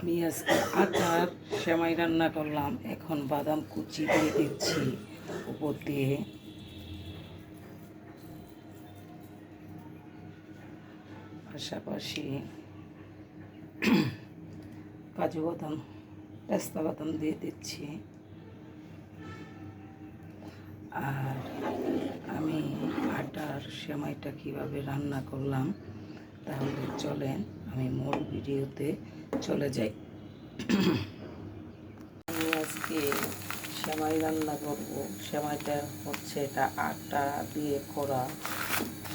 আমি আজকে আটার সেমাই রান্না করলাম। এখন বাদাম কুচি দিয়ে দিচ্ছি উপর দিয়ে। পাশাপাশি কাজু বাদাম, পেস্তা বাদাম দিয়ে দিচ্ছি। আর আমি আটার সেমাইটা কীভাবে রান্না করলাম, তাহলে চলেন আমি মূল ভিডিওতে চলে যাই। আমি আজকে সেমাই রান্না করব। সেমাইটা হচ্ছে এটা আটা দিয়ে করা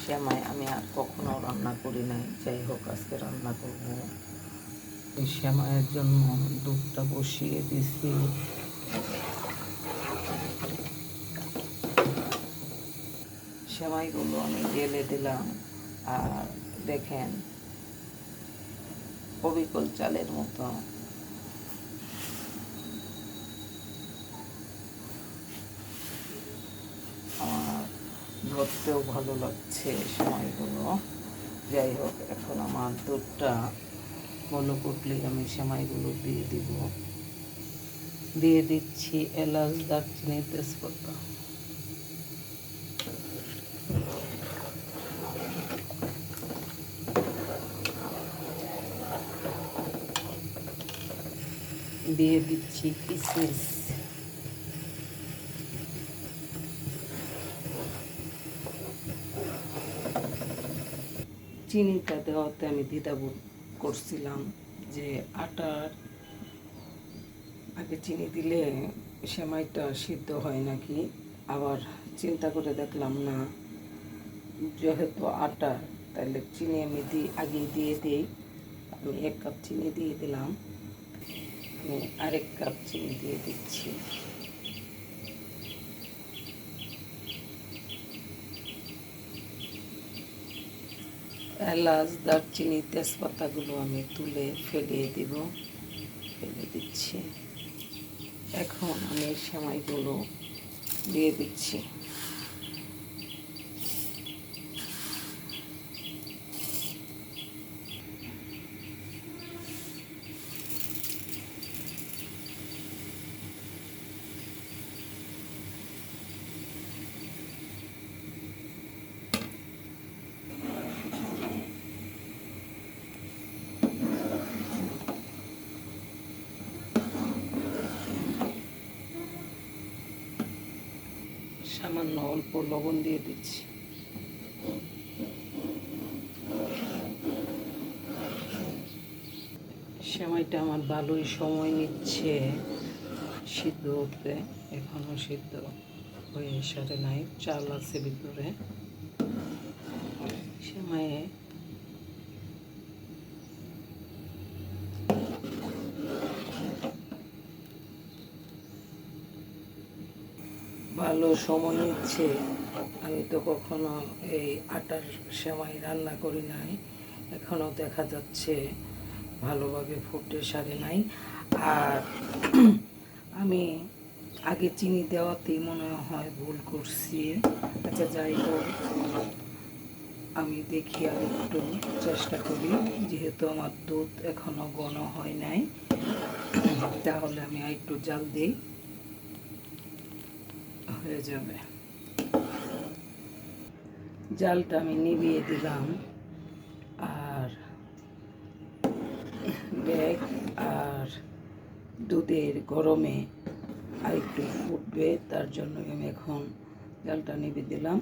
সেমাই। আমি আর কখনো রান্না করি নাই। যাই হোক, আজকে রান্না করব। এই সেমাইয়ের জন্য দুধটা বসিয়ে দিছি। সেমাইগুলো আমি ঢেলে দিলাম। আর দেখেন অবিকল চালের মতো। আমার ধরতেও ভালো লাগছে সেমাইগুলো যাই হোক, এখন আমার দুধটা বলক উঠলেই আমি সেমাইগুলো দিয়ে দিব। দিয়ে দিচ্ছি এলাচ, দারচিনি, তেজপাতা। দিয়ে দিচ্ছি কিশমিশ চিনিটা দেওয়াতে আমি দ্বিধাবোধ করছিলাম যে আটার আগে চিনি দিলে সেমাইটা সিদ্ধ হয় নাকি? আবার চিন্তা করে দেখলাম না, যেহেতু আটা তাহলে চিনি আমি দিই আগে দিয়ে দিই। আমি এক কাপ চিনি দিয়ে দিলাম। আমি আরেক কাপ চিনি দিয়ে দিচ্ছি। এলাচ, দারচিনি, তেজপাতাগুলো আমি তুলে ফেলিয়ে দিব। ফেলে দিচ্ছি। এখন আমি সেমাইগুলো দিয়ে দিচ্ছি। সামান্য অল্প লবণ দিয়ে দিচ্ছি। সেমাইটা আমার ভালোই সময় নিচ্ছে। সিদ্ধ হতে এখনও সিদ্ধ হয়ে সারে নাই, চাল আছে ভিতরে। সেমাইয়ে ভালো সময় নিচ্ছে। আমি তো কখনো এই আটার সেমাই রান্না করি নাই। এখনও দেখা যাচ্ছে ভালোভাবে ফুটে সারে নাই। আর আমি আগে চিনি দেওয়াতেই মনে হয় ভুল করছি। আচ্ছা যাই হোক, আমি দেখি আর একটু চেষ্টা করি। যেহেতু আমার দুধ এখনও ঘন হয় নাই, তাহলে আমি একটু জাল দিই। হয়ে যাবে। জালটা আমি নিভিয়ে দিলাম। আর ব্যাগ আর দুধের গরমে আর একটু ফুটবে, তার জন্য আমি এখন জালটা নিভিয়ে দিলাম।